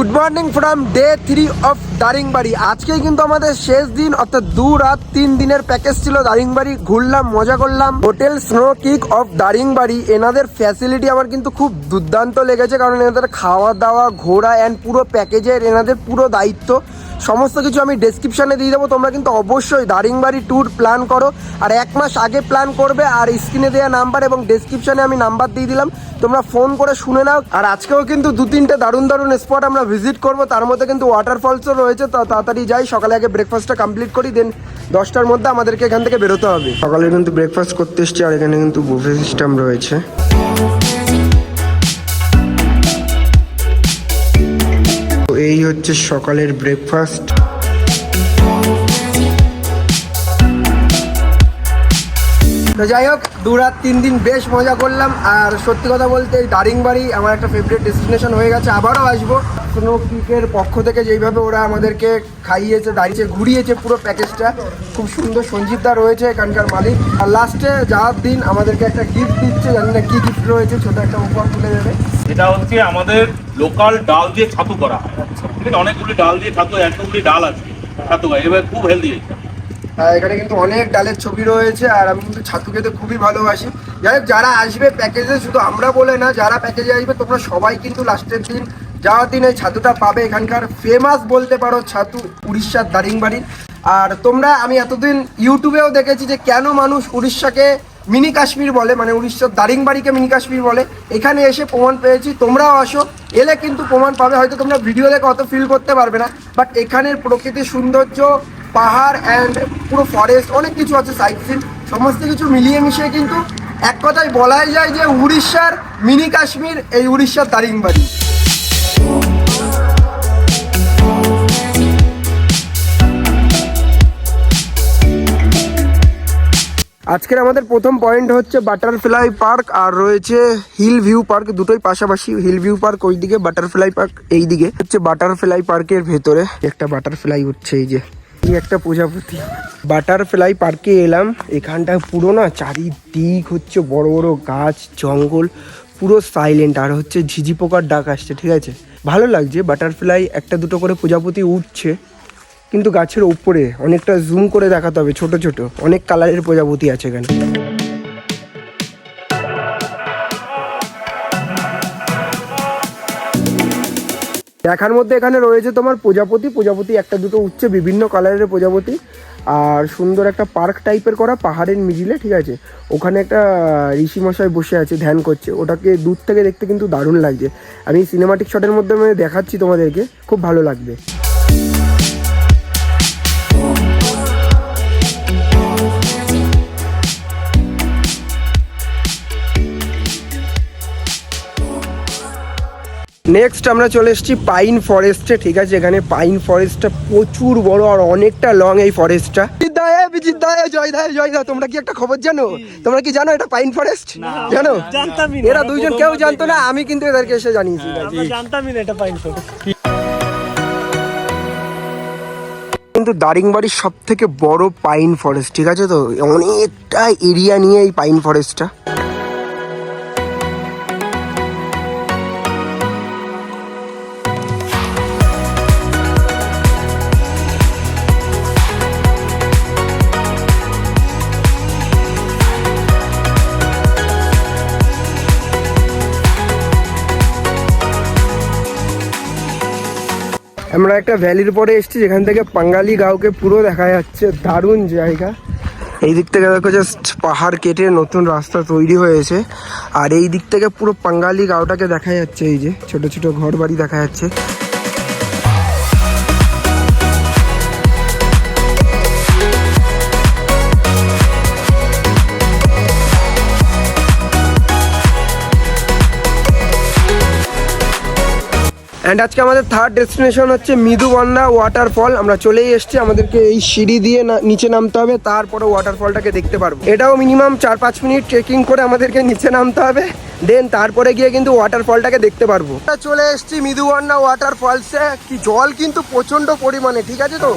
Good morning from day three of Daringbadi আজকে কিন্তু আমাদের শেষ দিন, অর্থাৎ দু রাত তিন দিনের প্যাকেজ ছিল দারিংবাড়ি ঘুরলাম, মজা করলাম। Hotel snow kick of Daringbadi এনাদের ফ্যাসিলিটি আমার কিন্তু খুব দুর্দান্ত লেগেছে, কারণ এনাদের খাওয়া দাওয়া ঘোরা অ্যান্ড পুরো প্যাকেজের এনাদের পুরো দায়িত্ব। সমস্ত কিছু আমি ডেসক্রিপশানে দিয়ে দেবো। তোমরা কিন্তু অবশ্যই দারিংবাড়ি ট্যুর প্ল্যান করো। আর এক মাস আগে প্ল্যান করবে আর স্ক্রিনে দেওয়া নাম্বার এবং ডেসক্রিপশানে আমি নাম্বার দিয়ে দিলাম। তোমরা ফোন করে শুনে নাও। আর আজকেও কিন্তু দু তিনটে দারুণ দারুণ স্পট আমরা ভিজিট করব। তার মধ্যে কিন্তু ওয়াটারফলসও রয়েছে। তো তাড়াতাড়ি যাই। সকালে আগে ব্রেকফাস্টটা কমপ্লিট করি। দেন দশটার মধ্যে আমাদেরকে এখান থেকে বেরোতে হবে। সকালে কিন্তু ব্রেকফাস্ট করতে এসছি আর এখানে কিন্তু বুফে সিস্টেম রয়েছে। এই হচ্ছে সকালের ব্রেকফাস্ট তো যাই হোক, দু রাত তিন দিন বেশ মজা করলাম। আর সত্যি কথা বলতে, এই দারিংবাড়ি আমার একটা ফেভারিট ডেস্টিনেশন হয়ে গেছে, আবারও আসব। স্নো পিকের পক্ষ থেকে যেইভাবে ওরা আমাদেরকে খাইয়েছে, দাঁড়িয়েছে, ঘুরিয়েছে পুরো প্যাকেজটা, খুব সুন্দর সঞ্জিতদা রয়েছে এখানকার মালিক। আর লাস্টে যাওয়ার দিন আমাদেরকে একটা গিফট দিচ্ছে, জানি না কী গিফট রয়েছে, ছোট একটা উপহার তুলে দেবে। এটা হচ্ছে আমাদের লোকাল ডাল দিয়ে ছাতু করা হয়। অনেকগুলি ডাল দিয়ে ছাতু একশোগুলি ডাল আছে, ছাতু হয় এবার খুব হেলদি হ্যাঁ এখানে কিন্তু অনেক ডালের ছবি রয়েছে, আর আমি কিন্তু ছাতু খেতে খুবই ভালোবাসি। যাই যারা আসবে প্যাকেজে শুধু আমরা বলে না, যারা প্যাকেজে আসবে, তোমরা সবাই কিন্তু লাস্টের দিন যাওয়ার দিন এই ছাতুটা পাবে এখানকার ফেমাস বলতে পারো ছাতু, উড়িষ্যার দারিংবাড়ির আর তোমরা, আমি এতদিন ইউটিউবেও দেখেছি যে কেন মানুষ উড়িষ্যাকে মিনি কাশ্মীর বলে মানে উড়িষ্যার দারিংবাড়িকে মিনি কাশ্মীর বলে। এখানে এসে প্রমাণ পেয়েছি, তোমরাও আসো, এলে কিন্তু প্রমাণ পাবে, হয়তো তোমরা ভিডিও দেখে অত ফিল করতে পারবে না। বাট এখানের প্রকৃতির সৌন্দর্য, পাহাড় অ্যান্ড পুরো ফরেস্ট অনেক কিছু আছে সাইট সিন সমস্ত কিছু মিলিয়ে মিশিয়ে কিন্তু এক কথায় বলাই যায় যে উড়িষ্যার মিনি কাশ্মীর, এই উড়িষ্যার দারিংবাড়ি। আজকের আমাদের প্রথম পয়েন্ট হচ্ছে বাটারফ্লাই পার্ক আর রয়েছে হিল ভিউ পার্ক দুটোই পাশাপাশি হিল ভিউ পার্ক ওইদিকে বাটারফ্লাই পার্ক এইদিকে। হচ্ছে বাটারফ্লাই পার্কের ভেতরে। একটা বাটারফ্লাই উঠছে এই যে। এই একটা প্রজাপতি। বাটারফ্লাই পার্কে এলাম। এখানটা পুরো না চারিদিক হচ্ছে বড় বড় গাছ, জঙ্গল, পুরো সাইলেন্ট আর হচ্ছে ঝিঝি পোকার ডাক আসছে, ঠিক আছে? ভালো লাগছে। বাটারফ্লাই একটা দুটো করে প্রজাপতি উঠছে। কিন্তু গাছের উপরে অনেকটা জুম করে দেখাতে হবে, ছোট ছোট। অনেক কালারের প্রজাপতি আছে এখানে। দেখার মধ্যে এখানে রয়েছে তোমার প্রজাপতি। প্রজাপতি একটা দুটো উঠছে বিভিন্ন কালারের প্রজাপতি। আর সুন্দর একটা পার্ক টাইপের করা, পাহাড়ের মিডিলে, ঠিক আছে? ওখানে একটা ঋষিমশাই বসে আছে, ধ্যান করছে। ওটাকে দূর থেকে দেখতে কিন্তু দারুণ লাগছে। আমি সিনেমাটিক শটের মধ্যে দেখাচ্ছি তোমাদেরকে, খুব ভালো লাগবে। নেক্সট আমরা চলে এসেছি পাইন ফরেস্টে ঠিক আছে? এখানে পাইন ফরেস্টটা প্রচুর বড় আর অনেকটা লং এই ফরেস্টটা জয় দায় জয় দা তোমরা কি একটা খবর জানো? তোমরা কি জানো এটা পাইন ফরেস্ট জানো? এরা দুইজন কেউ জানতো না আমি কিন্তু এদেরকে এসে জানিয়েছি। জানতামই না এটা পাইন ফটো কিন্তু দারিংবাড়ির সব থেকে বড় পাইন ফরেস্ট ঠিক আছে তো? অনেকটা এরিয়া নিয়ে এই পাইন ফরেস্টটা আমরা একটা ভ্যালির পরে এসেছি, যেখান থেকে পাঙ্গালি গাঁওকে পুরো দেখা যাচ্ছে। দারুণ জায়গা। এই দিক থেকে দেখো জাস্ট পাহাড় কেটে নতুন রাস্তা তৈরি হয়েছে। আর এই দিক থেকে পুরো পাঙ্গালি গাঁওটাকে দেখা যাচ্ছে, এই যে ছোট ছোট ঘর বাড়ি দেখা যাচ্ছে। অ্যান্ড আজকে আমাদের থার্ড ডেস্টিনেশন হচ্ছে মৃদুবন্যা ওয়াটারফল আমরা চলেই এসেছি, আমাদেরকে এই সিঁড়ি দিয়ে নিচে নামতে হবে, তারপরে ওয়াটারফলটাকে দেখতে পারব। এটাও মিনিমাম চার পাঁচ মিনিট ট্রেকিং করে আমাদেরকে নিচে নামতে হবে দেন তারপরে গিয়ে কিন্তু ওয়াটারফলটাকে দেখতে পারব। চলে এসেছি মৃদুবন্যা ওয়াটারফলসে কি জল কিন্তু প্রচণ্ড পরিমাণে, ঠিক আছে তো?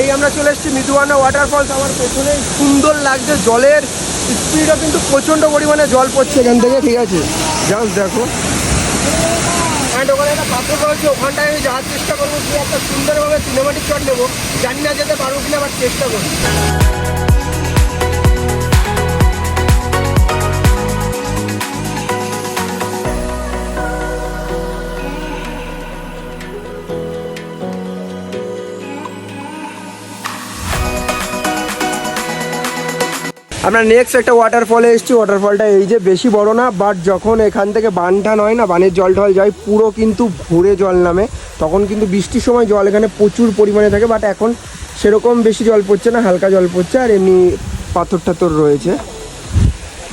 এই আমরা চলে এসেছি মৃদুয়ানা ওয়াটারফলস আমার পেছনে সুন্দর লাগছে জলের স্পিডও কিন্তু প্রচণ্ড পরিমাণে জল পড়ছে এখান থেকে, ঠিক আছে? জাস্ট দেখো। অ্যান্ড ওখানে একটা পাথর ওখানটায় আমি যাওয়ার চেষ্টা করব একটা সুন্দরভাবে সিনেমাটিক শট নেব। জানি না যেতে পারব কিনা আবার চেষ্টা করি আমরা নেক্সট একটা ওয়াটারফলে এসেছি। ওয়াটারফলটা এই যে বেশি বড় না বাট যখন এখান থেকে বান টান হয় না, বানের জল ঢল যায়, পুরো কিন্তু ভরে জল নামে। তখন কিন্তু বৃষ্টির সময় জল এখানে প্রচুর পরিমাণে থাকে বাট এখন সেরকম বেশি জল পড়ছে না, হালকা জল পড়ছে, আর এমনি পাথর টাথর রয়েছে।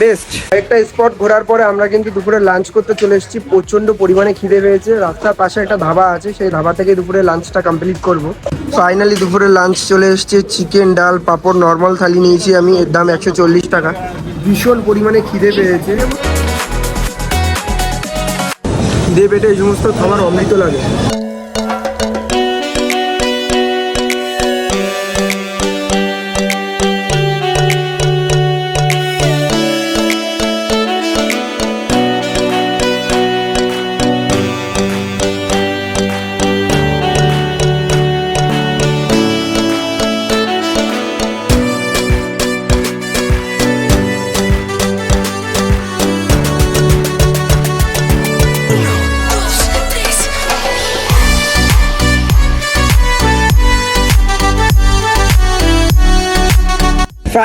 বেস্ট। একটা স্পট ঘোরার পরে আমরা কিন্তু দুপুরে লাঞ্চ করতে চলে এসেছি। প্রচণ্ড পরিমাণে খিদে পেয়েছে। রাস্তার পাশে একটা ধাবা আছে, সেই ধাবা থেকে দুপুরে লাঞ্চটা কমপ্লিট করব। ফাইনালি দুপুরে লাঞ্চ চলে এসেছে। চিকেন ডাল, পাঁপড় নর্মাল থালি নিয়েছি আমি। এর দাম একশো চল্লিশ টাকা। ভীষণ পরিমাণে খিদে পেয়েছে। খিদে পেটে এই সমস্ত খাবার অমৃত লাগে।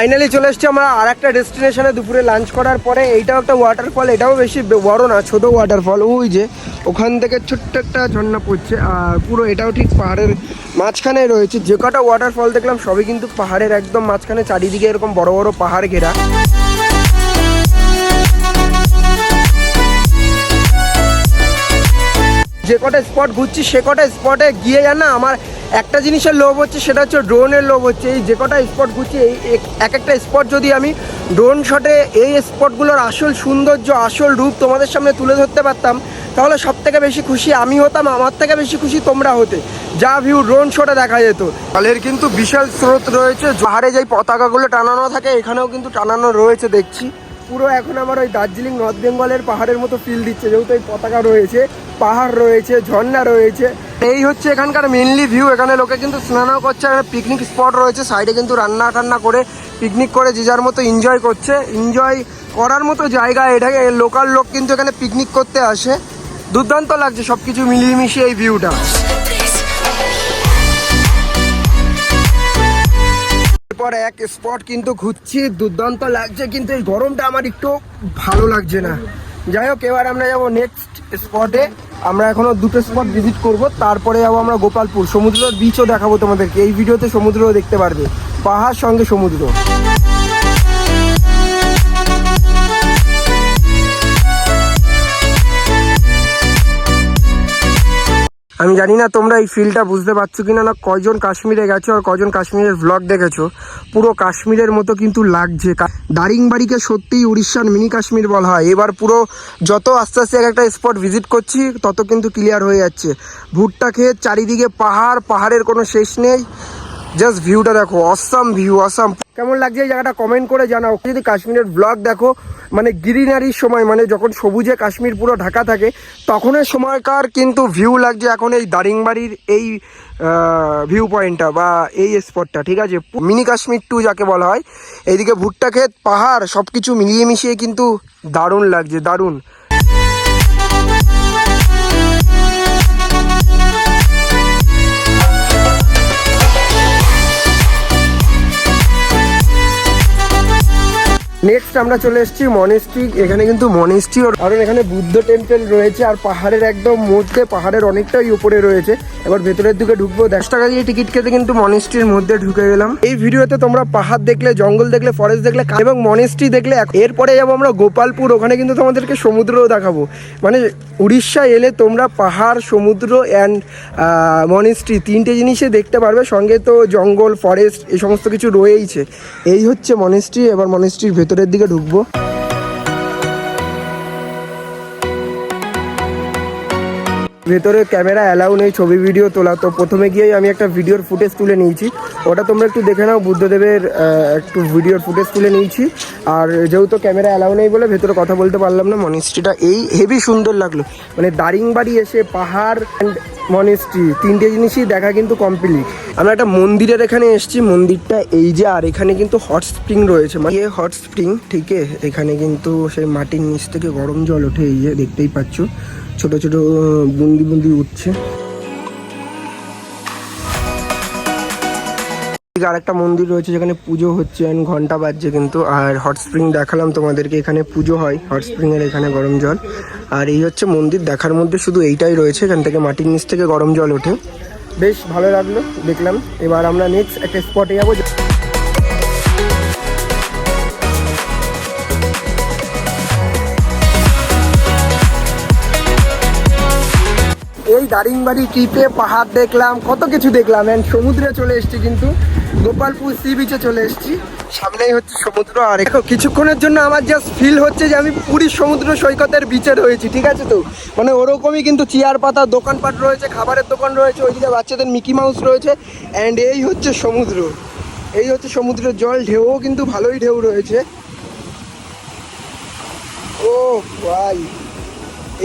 ফাইনালি চলে এসেছি আমরা আর একটা ডেস্টিনেশনে দুপুরে লাঞ্চ করার পরে। এইটাও একটা ওয়াটারফল এটাও বেশি বড় না, ছোট ওয়াটারফল ওই যে, ওখান থেকে ছোট্ট একটা ঝর্ণা পড়ছে, আর পুরো এটাও ঠিক পাহাড়ের মাঝখানে রয়েছে। যে কটা ওয়াটারফল দেখলাম, সবই কিন্তু পাহাড়ের একদম মাঝখানে, চারিদিকে এরকম বড় বড় পাহাড় ঘেরা। যে কটা স্পট ঘুরছি, সে কটা স্পটে গিয়ে জানা, আমার একটা জিনিসের লোভ হচ্ছে, সেটা হচ্ছে ড্রোনের লোভ হচ্ছে। এই যে কটা স্পট ঘুরছি এই এক- এক একটা স্পট যদি আমি ড্রোন শটে এই স্পটগুলোর আসল সৌন্দর্য, আসল রূপ তোমাদের সামনে তুলে ধরতে পারতাম, তাহলে সব থেকে বেশি খুশি আমি হতাম, আমার থেকে বেশি খুশি তোমরা হতে। যা ভিউ ড্রোন শটে দেখা যেত। জলের কিন্তু বিশাল স্রোত রয়েছে, পাহাড়ে যেই পতাকাগুলো টানানো থাকে, এখানেও কিন্তু টানানো রয়েছে, দেখছি। পুরো এখন আমার ওই দার্জিলিং, নর্থ বেঙ্গলের পাহাড়ের মতো ফিল দিচ্ছে। যেহেতু এই পতাকা রয়েছে, পাহাড় রয়েছে, ঝর্ণা রয়েছে। এই হচ্ছে এখানকার মেনলি ভিউ এখানে লোকে কিন্তু স্নানও করছে, এখানে পিকনিক স্পট রয়েছে। সাইডে কিন্তু রান্না টান্না করে পিকনিক করে যে যার মতো এনজয় করছে। এনজয় করার মতো জায়গা এটাকে লোকাল লোক কিন্তু এখানে পিকনিক করতে আসে। দুর্দান্ত লাগছে সব কিছু মিলিয়ে মিশিয়ে এই ভিউটা এরপর এক স্পট কিন্তু ঘুরছি, দুর্দান্ত লাগছে, কিন্তু এই গরমটা আমার একটু ভালো লাগছে না। যাই হোক, এবার আমরা যাব নেক্সট স্পটে আমরা এখনও দুটো স্পট ভিজিট করব, তারপরে যাব আমরা গোপালপুর। সমুদ্র বিচও দেখাবো তোমাদেরকে। এই ভিডিওতে সমুদ্রও দেখতে পারবে। পাহাড় সঙ্গে সমুদ্র। আমি জানি না তোমরা এই ফিলটা বুঝতে পারছ কিনা না, কয়জন কাশ্মীরে গেছো আর কয়জন কাশ্মীরের ব্লগ দেখেছ। পুরো কাশ্মীরের মতো কিন্তু লাগছে। দারিংবাড়িকে সত্যিই উড়িষ্যার মিনি কাশ্মীর বলা হয়। এবার পুরো যত আস্তে আস্তে এক একটা স্পট ভিজিট করছি, তত কিন্তু ক্লিয়ার হয়ে যাচ্ছে। ভুট্টা খেয়ে চারিদিকে পাহাড়, পাহাড়ের কোনো শেষ নেই। জাস্ট ভিউটা দেখো অসাম ভিউ অসাম কেমন লাগছে এই জায়গাটা কমেন্ট করে জানাও। যদি কাশ্মীরের ব্লগ দেখো মানে গ্রিনারির সময় মানে যখন সবুজে কাশ্মীর পুরো ঢাকা থাকে, তখনের সময়কার কিন্তু ভিউ লাগছে এখন এই দারিংবাড়ির এই ভিউ পয়েন্টটা বা এই স্পটটা ঠিক আছে? মিনি কাশ্মীর টু যাকে বলা হয়। এইদিকে ভুট্টা ক্ষেত, পাহাড় সব কিছু মিলিয়ে মিশিয়ে কিন্তু দারুণ লাগছে, দারুণ। নেক্সট আমরা চলে এসেছি মনেস্ট্রি এখানে কিন্তু মনেস্ট্রি কারণ এখানে বুদ্ধ টেম্পল রয়েছে আর পাহাড়ের একদম মধ্যে, পাহাড়ের অনেকটাই উপরে রয়েছে। এবার ভেতরের দিকে ঢুকবো। দশ টাকা দিয়ে টিকিট কেটে কিন্তু মনেস্ট্রির মধ্যে ঢুকে গেলাম। এই ভিডিওতে তোমরা পাহাড় দেখলে, জঙ্গল দেখলে ফরেস্ট দেখলে এবং মনেস্ট্রি দেখলে এরপরে যাব আমরা গোপালপুর। ওখানে কিন্তু তোমাদেরকে সমুদ্রও দেখাবো। মানে উড়িষ্যা এলে তোমরা পাহাড়, সমুদ্র অ্যান্ড মনেস্ট্রি তিনটে জিনিসই দেখতে পারবে। সঙ্গে তো জঙ্গল ফরেস্ট এই সমস্ত কিছু রয়েইছে। এই হচ্ছে মনেস্ট্রি এবার মনেস্ট্রির ভেতরের দিকে ঢুকবো। ভেতরে ক্যামেরা অ্যালাউ নেই, ছবি, ভিডিও তোলা। তো প্রথমে গিয়েই আমি একটা ভিডিওর ফুটেজ তুলে নিয়েছি। ওটা তোমরা একটু দেখে নাও, বুদ্ধদেবের একটু ভিডিওর ফুটেজ তুলে নিয়েছি। আর যেহেতু ক্যামেরা অ্যালাউ নেই বলে ভেতরে কথা বলতে পারলাম না মনিস্ট্রিটা এই হেভি সুন্দর লাগল। মানে দারিংবাড়ি এসে পাহাড় অ্যান্ড মনিস্ট্রি তিনটে জিনিসই দেখা কিন্তু কমপ্লিট আমরা একটা মন্দিরের এখানে এসেছি, মন্দিরটা এই যে, আর এখানে কিন্তু হট স্প্রিং রয়েছে। মানে হট স্প্রিং ঠিক এখানে কিন্তু সেই মাটির নিচ থেকে গরম জল ওঠে, এই যে দেখতেই পাচ্ছ। ছোট ছোট বুন্দি বুন্দি উঠছে। আর একটা মন্দির রয়েছে যেখানে পুজো হচ্ছে and ঘণ্টা বাজছে কিন্তু, আর হট স্প্রিং দেখালাম তোমাদেরকে, এখানে পুজো হয় হট স্প্রিং এর এখানে গরম জল। আর এই হচ্ছে মন্দির, দেখার মধ্যে শুধু এইটাই রয়েছে, এখান থেকে মাটির নিচ থেকে গরম জল ওঠে। বেশ ভালো লাগল, দেখলাম। এবার আমরা নেক্সট একটা স্পটে যাব। এই দারিংবাড়ি ট্রিপে পাহাড় দেখলাম, কত কিছু দেখলাম অ্যান্ড সমুদ্রে চলে এসেছি কিন্তু। গোপালপুর সি বিচে চলে এসেছি। সামনেই হচ্ছে সমুদ্র, আর দেখো, কিছুক্ষণের জন্য আমার জাস্ট ফিল হচ্ছে যে আমি পুরীর সমুদ্র সৈকতের বিচে রয়েছি, ঠিক আছে তো? মানে ওরকমই কিন্তু চেয়ার পাতা, দোকানপাট রয়েছে, খাবারের দোকান রয়েছে, ওইদিকে বাচ্চাদের মিকি মাউস রয়েছে অ্যান্ড এই হচ্ছে সমুদ্র। এই হচ্ছে সমুদ্রের জল, ঢেউও কিন্তু ভালোই ঢেউ রয়েছে। ও ভাই,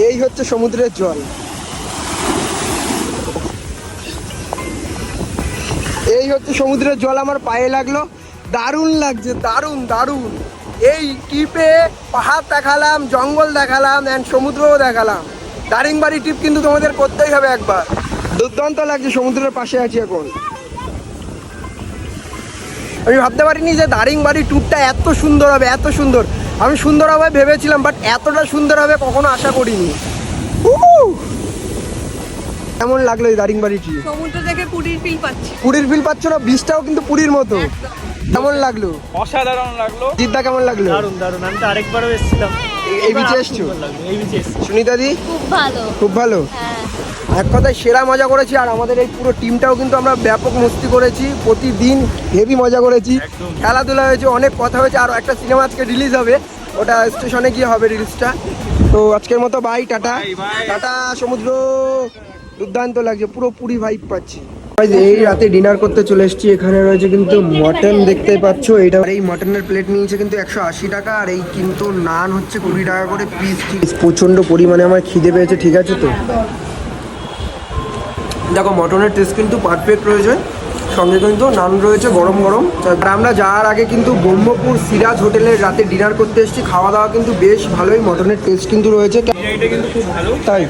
এই হচ্ছে সমুদ্রের জল। এই হচ্ছে সমুদ্রের জল, আমার পায়ে লাগল। দারুণ লাগছে, দারুণ দারুণ। এই ট্রিপে পাহাড় দেখালাম, জঙ্গল দেখালাম অ্যান্ড সমুদ্রও দেখালাম। দারিংবাড়ি ট্রিপ কিন্তু তোমাদের করতেই হবে একবার। দুর্দান্ত লাগছে, সমুদ্রের পাশে আছি এখন। আমি ভাবতে পারিনি যে দারিংবাড়ি ট্যুরটা এত সুন্দর হবে, এত সুন্দর। আমি সুন্দর হবে ভেবেছিলাম বাট এতটা সুন্দর হবে কখনো আশা করিনি! কেমন লাগল এই দারিংবাড়ি ট্রিপ সমুদ্র দেখে পুরীর ফিল পাচ্ছি। পুরীর ফিল পাচ্ছ না? বীজটাও কিন্তু পুরীর মতো। কেমন লাগল? অসাধারণ লাগল। জিদ্দা কেমন লাগল? দারুণ দারুণ আমি তো আরেকবারও এসেছিলাম। এই- বিচে এসছো? এই বিচে এসছি। সুনিতা দি? খুব ভালো। খুব ভালো? হ্যাঁ। এক কথায় সেরা মজা করেছি আর আমাদের এই পুরো টিমটাও কিন্তু আমরা ব্যাপক মস্তি করেছি। প্রতিদিন হেভি মজা করেছি। খেলাধুলা হয়েছে অনেক কথা হয়েছে আর একটা সিনেমা আজকে রিলিজ হবে। ওটা স্টেশনে গিয়ে হবে রিলিজটা তো আজকের মতো বাই টাটা। টাটা সমুদ্র। দুর্দান্ত লাগছে, পুরো পুরি ভাইব পাচ্ছি। এই রাতে ডিনার করতে চলে এসেছি, এখানে রয়েছে কিন্তু মটন দেখতে পাচ্ছ, এটা এই মটনের প্লেট নিয়েছে কিন্তু একশো আশি টাকা, আর এই কিন্তু নান হচ্ছে কুড়ি টাকা করে পিস প্রচণ্ড পরিমাণে আমার খিদে পেয়েছে, ঠিক আছে তো? দেখো মটনের টেস্ট কিন্তু পারফেক্ট রয়েছে। সঙ্গে কিন্তু নান রয়েছে গরম গরম। আর আমরা যাওয়ার আগে কিন্তু ব্রহ্মপুর সিরাজ হোটেলের রাতে ডিনার করতে এসেছি। খাওয়া দাওয়া কিন্তু বেশ ভালোই মটনের টেস্ট কিন্তু রয়েছে। কিন্তু তাই?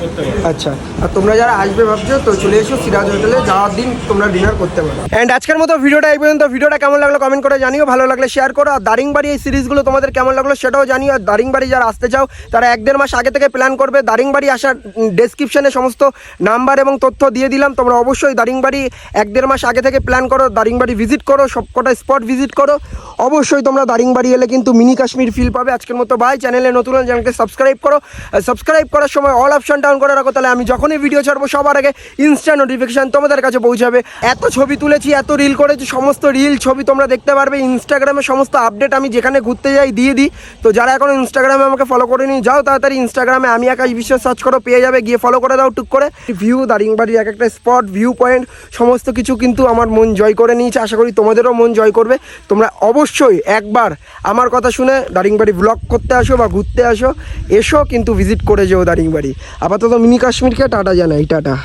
আচ্ছা আর তোমরা যারা আসবে ভাবছ তো চলে এসো সিরাজ হোটেলে যাওয়ার দিন তোমরা ডিনার করতে পারো। অ্যান্ড আজকের মতো ভিডিওটা এই পর্যন্ত। ভিডিওটা কেমন লাগল কমেন্ট করে জানিও ভালো লাগলে শেয়ার করো। আর দারিংবাড়ি এই সিরিজগুলো তোমাদের কেমন লাগল সেটাও জানিও। আর দারিংবাড়ি যারা আসতে চাও তারা এক দেড় মাস আগে থেকে প্ল্যান করবে। দারিংবাড়ি আসার ডেসক্রিপশনে সমস্ত নাম্বার এবং তথ্য দিয়ে দিলাম। তোমরা অবশ্যই দারিংবাড়ি এক দেড় মাস আগে থেকে প্ল্যান করো, দারিংবাড়ি ভিজিট করো, সবকটা স্পট ভিজিট করো। অবশ্যই তোমরা দারিংবাড়ি এলে কিন্তু মিনি কাশ্মীর ফিল পাবে। আজকের মতো বাই চ্যানেলে নতুন চ্যানেলকে সাবস্ক্রাইব করো। সাবস্ক্রাইব করার সময় অল অপশন ডাউন করে রাখো। তাহলে আমি যখনই ভিডিও ছাড়বো, সবার আগে ইনস্ট্যান্ট নোটিফিকেশান তোমাদের কাছে পৌঁছাবে। এত ছবি তুলেছি, এত রিল করেছি, সমস্ত রিল ছবি তোমরা দেখতে পারবে। ইনস্টাগ্রামে সমস্ত আপডেট আমি যেখানে ঘুরতে যাই দিয়ে দিই। তো যারা এখন ইনস্টাগ্রামে আমাকে ফলো করে নিয়ে যাও তাড়াতাড়ি ইনস্টাগ্রামে আমি আকাশ বিশ্বাস সার্চ করো, পেয়ে যাবে, গিয়ে ফলো করে দাও, টুক করে। ভিউ দারিংবাড়ির এক একটা স্পট ভিউ পয়েন্ট সমস্ত কিছু কিন্তু আমার মন জয় করে নিয়েছে, আশা করি তোমাদেরও মন জয় করবে। তোমরা অবশ্যই একবার আমার কথা শুনে দারিংবাড়ি ব্লগ করতে আসো বা ঘুরতে আসো। এসো কিন্তু ভিজিট করে যেও দারিংবাড়ি আপাতত মিনি কাশ্মীরকে টাটা জানাই, টাটা।